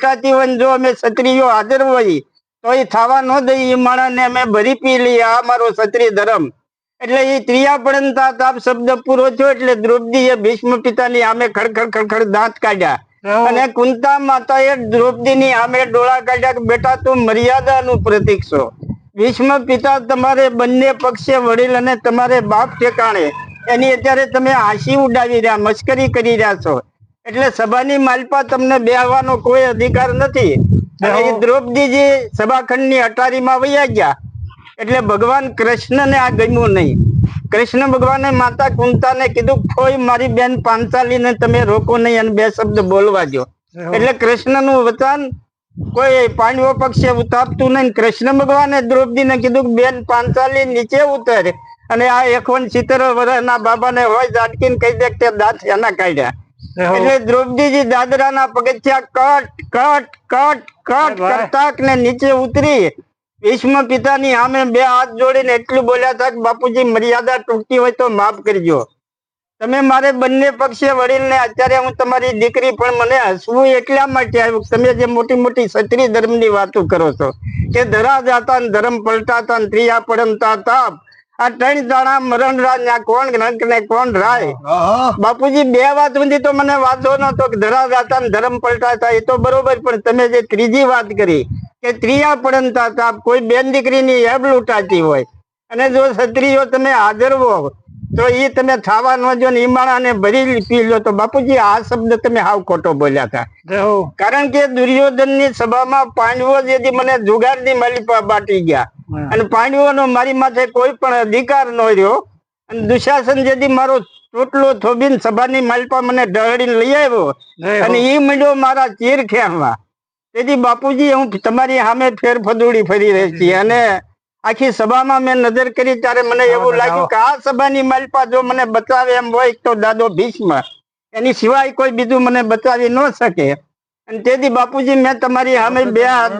લૂંટાતી હોય ને જો અમે ક્ષત્રિયો હાજર હોય તો એ થવા ન દઈ એ માણસને અમે ભરી પી લઈએ આ મારો ક્ષત્રિય ધર્મ. એટલે એ ત્રિયાપણ તાપ શબ્દ પૂરો થયો એટલે દ્રૌપદીએ ભીષ્મ પિતાની આમે ખડખડ ખડખડ દાંત કાઢ્યા. અને કુંતા માતાએ દ્રૌપદીની આમે ડોળા કાઢ્યા કે બેટા તું મર્યાદાનું પ્રતીક છો. ભીષ્મ પિતા તમારે બંને પક્ષે વડીલ અને તમારે બાપ ઠેકાણે. એની અત્યારે તમે હાંસી ઉડાવી રહ્યા મસ્કરી કરી રહ્યા છો. એટલે સભાની માલપા તમને બેહવાનો કોઈ અધિકાર નથી. દ્રૌપદીજી સભાખંડની અટારીમાં વૈયા ગયા. એટલે ભગવાન કૃષ્ણને આ ગમ્યું નહીં. કૃષ્ણ ભગવાને માતા કુંતાને કીધું કોઈ મારી બેન પાંચાલીને તમે રોકો નહીં. અને બે શબ્દ બોલવા દો એટલે કૃષ્ણનું વચન કોઈ પાંડવો પક્ષે ઉતારતું નહીં. કૃષ્ણ ભગવાને દ્રૌપદીને કીધું બેન પાંચાલી નીચે ઉતર. અને આ એકોન સિત્તેર વર્ષના બાબાને હોય ઝાટકીને કહી દે કે દાંત એના કાઢ્યા. એટલે દ્રૌપદીજી દાદરાના પગથિયા કટ કટ કટ કટ કરતા ને નીચે ઉતરી. ભીષ્મ પિતાની આમે બે હાથ જોડીને એટલું બોલ્યા હતા કે બાપુજી મર્યાદા તૂટતી હોય તો માફ કરજો. તમે મારે બંને પક્ષે વડીલને અત્યારે હું તમારી દીકરી પણ મને હસવું એટલા માટે આવ્યું તમે જે મોટી મોટી ક્ષત્રિય ધર્મની વાતો કરો છો. કે ધરા જાતા ધર્મ પલટાતા ને ત્રિયા પડમતા તાપ. આ ત્રણ રાજ આ કોણ રંગ ને કોણ રાય? બાપુજી બે વાત સુધી તો મને વાંધો નતો કે ધરા જાતા ને ધર્મ પલટાતા એ તો બરોબર પણ તમે જે ત્રીજી વાત કરી કે ત્રિયા પડનતા હતા કોઈ બેન દીકરીની એબ લૂંટાતી હોય. અને જો ક્ષત્રિયો તમે હાજર હો તો એ તમે થાવા ન જો ને ભરી પી લો. તો બાપુજી આ શબ્દ તમે હાવ ખોટો બોલ્યા હતા. કારણ કે દુર્યોધનની સભામાં પાંડવો જેથી મને જુગારની માલિપા બાટી ગયા. અને પાંડવોનો મારી માથે કોઈ પણ અધિકાર ન રહ્યો. અને દુશાસન જેથી મારો ચોટલો થોબીન સભાની માલપા મને ઢળીને લઈ આવ્યો અને એ મંડ્યો મારા ચીર ખેંચવા. તેથી બાપુજી હું તમારી સામે ફેર ફદુડી ફરી રહી છીએ અને આખી સભામાં મેં નજર કરી ત્યારે મને એવું લાગ્યું કે આ સભાની માલપા જો મને બચાવે એમ હોય તો દાદો ભીષ્મ. એની સિવાય કોઈ બીજું મને બચાવી ન શકે. અને તેથી બાપુજી મેં તમારી સામે બે હાથ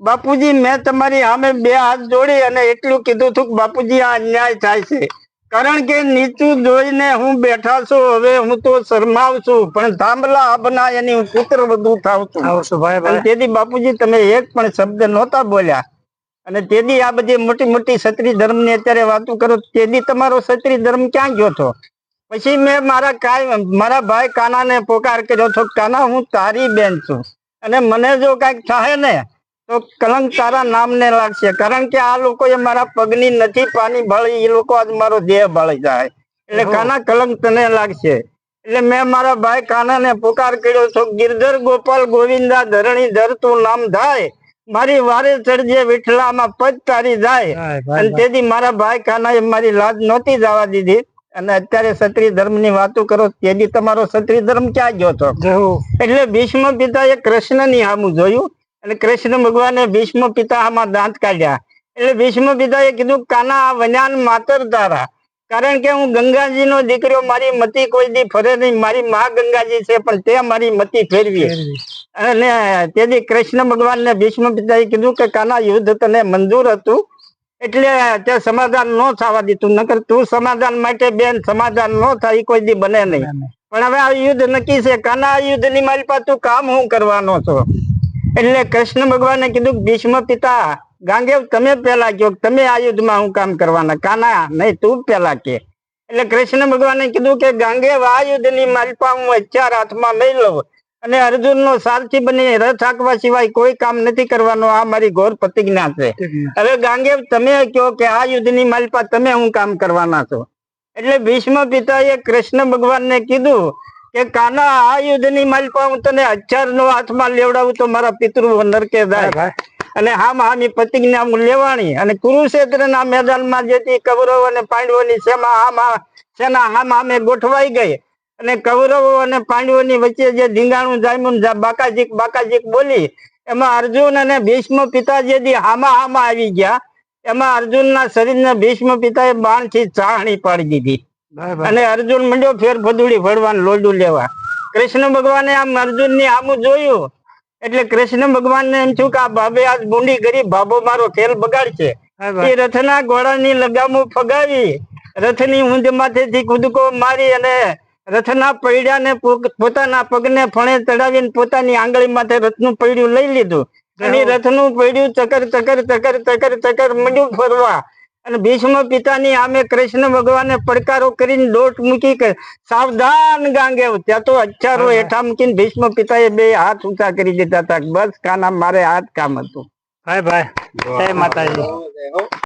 બાપુજી મેં તમારી સામે બે હાથ જોડી અને એટલું કીધું હતું કે બાપુજી આ અન્યાય થાય છે. કારણ કે નીચું જોઈને હું બેઠા છું હવે હું તો શરમાવ છું પણ થાંભલા આપના એની હું પુત્ર બધું થાવ છું. તેથી બાપુજી તમે એક પણ શબ્દ નહોતા બોલ્યા. અને તેથી આ બધી મોટી મોટી ક્ષત્રિય ધર્મની અત્યારે વાતો કરો તેથી તમારો ક્ષત્રિય ધર્મ ક્યાં ગયો હતો? પછી મેં મારા કાય મારા ભાઈ કાનાને પોકાર કર્યો છો કાના હું તારી બેન છું. અને મને જો કંઈક થાય ને તો કલંક તારા નામને લાગશે. કારણ કે આ લોકોએ મારા પગની નથી પાણી ભળી એ લોકો આજ મારો દેહ ભળી જાય. એટલે કાના કલંક તને લાગશે? એટલે મેં મારા ભાઈ કાનાને પુકાર કર્યો છો ગિરધર ગોપાલ ગોવિંદા ધરણી ધર તું નામ થાય મારી વારે ચડજે વિઠલામાં પદ તારી જાય. અને તેથી મારા ભાઈ કાના એ મારી લાજ નહોતી જવા દીધી. અને અત્યારે ક્ષત્રિય ધર્મની વાતો કરો તેથી તમારો ક્ષત્રિય ધર્મ ક્યાં ગયો હતો એટલે ભીષ્મ પિતાએ કૃષ્ણની આમું જોયું. અને કૃષ્ણ ભગવાને ભીષ્મ પિતા આમાં દાંત કાઢ્યા. એટલે ભીષ્મ પિતાએ કીધું કાના આ વન્યાન માતર તારા. કારણ કે હું ગંગાજી નો દીકરો મારી મતી કોઈ દી ફરે નહીં. મારી મા ગંગાજી છે પણ તે મારી મતી ફેરવી. અને તેથી કૃષ્ણ ભગવાન ને ભીષ્મ પિતાએ કીધું કે કાના યુદ્ધ તને મંજૂર હતું. એટલે તે સમાધાન ન થવા દીધું. નકર તું સમાધાન માટે બેન સમાધાન ન થાય કોઈ દી બને નહીં. પણ હવે આ યુદ્ધ નક્કી છે. કાના આ યુદ્ધની મારી પાસે તું કામ હું કરવાનો છો? એટલે કૃષ્ણ ભગવાને કીધું ભીષ્મ પિતા ગાંગેવ તમે પેલા કયો તમે આ યુદ્ધમાં હું કામ કરવાના? કાના? નહીં તું પેલા કે. એટલે કૃષ્ણ ભગવાને કીધું કે ગાંગેવ આ યુદ્ધની માલપા હું હથિયાર હાથમાં લઈ લઉં. અને અર્જુન નો સારથી બની રથ હાંકવા સિવાય કોઈ કામ નથી કરવાનો. આ મારી ઘોર પ્રતિજ્ઞા છે. હવે ગાંગેવ તમે કહો કે આ યુદ્ધની માલપા તમે હું કામ કરવાના છો? એટલે ભીષ્મ પિતાએ કૃષ્ણ ભગવાનને કીધું કે કાના આ યુદ્ધની માલપા હું તને હથિયાર નો હાથમાં લેવડાવું તો મારા પિતૃ નરકે જાય. અને હામ હામી પ્રતિજ્ઞા હું લેવાણી. અને કુરુક્ષેત્રના મેદાનમાં જેથી કૌરવ અને પાંડવોની સેના હામ હા- સેના હામ હામે ગોઠવાઈ ગઈ. અને કૌરવો અને પાંડવોની વચ્ચે જે ધીંગાણું જામ્યું બાકાજીક બાકાજીક બોલી એમાં અર્જુન અને ભીષ્મ પિતા જે હામા હામા આવી ગયા. એમાં અર્જુનના શરીરને ભીષ્મ પિતાએ બાણથી ચાહણી પાડી દીધી. અને અર્જુન મંડ્યો ફેર ફદુડી ફળવાનું લોડું લેવા. કૃષ્ણ ભગવાને આમ અર્જુનની આમું જોયું. એટલે કૃષ્ણ ભગવાનને એમ થયું કે આ બાબે આજ બુંડી કરી બાબો મારો ખેલ બગાડશે. એ રથના ઘોડાની લગામો ફગાવી રથની ઊંધ માથેથી કૂદકો મારી અને રથના પૈડાને પોતાના પગને ફણે ચડાવીને પોતાની આંગળી માથે રથનું પૈડું લઈ લીધું. અને રથનું પૈડું ચકર ચકર ચકર ચકર ચકર મંડ્યું ફરવા. અને ભીષ્મ પિતાની આમે કૃષ્ણ ભગવાને પડકારો કરીને દોટ મૂકી સાવધાન ગાંગે ત્યાં તો અચ્છારો હેઠા મૂકીને ભીષ્મ પિતાએ બે હાથ ઊંચા કરી દીધા હતા બસ કાના મારે આ જ કામ હતું. ભાઈ ભાઈ. જય માતાજી.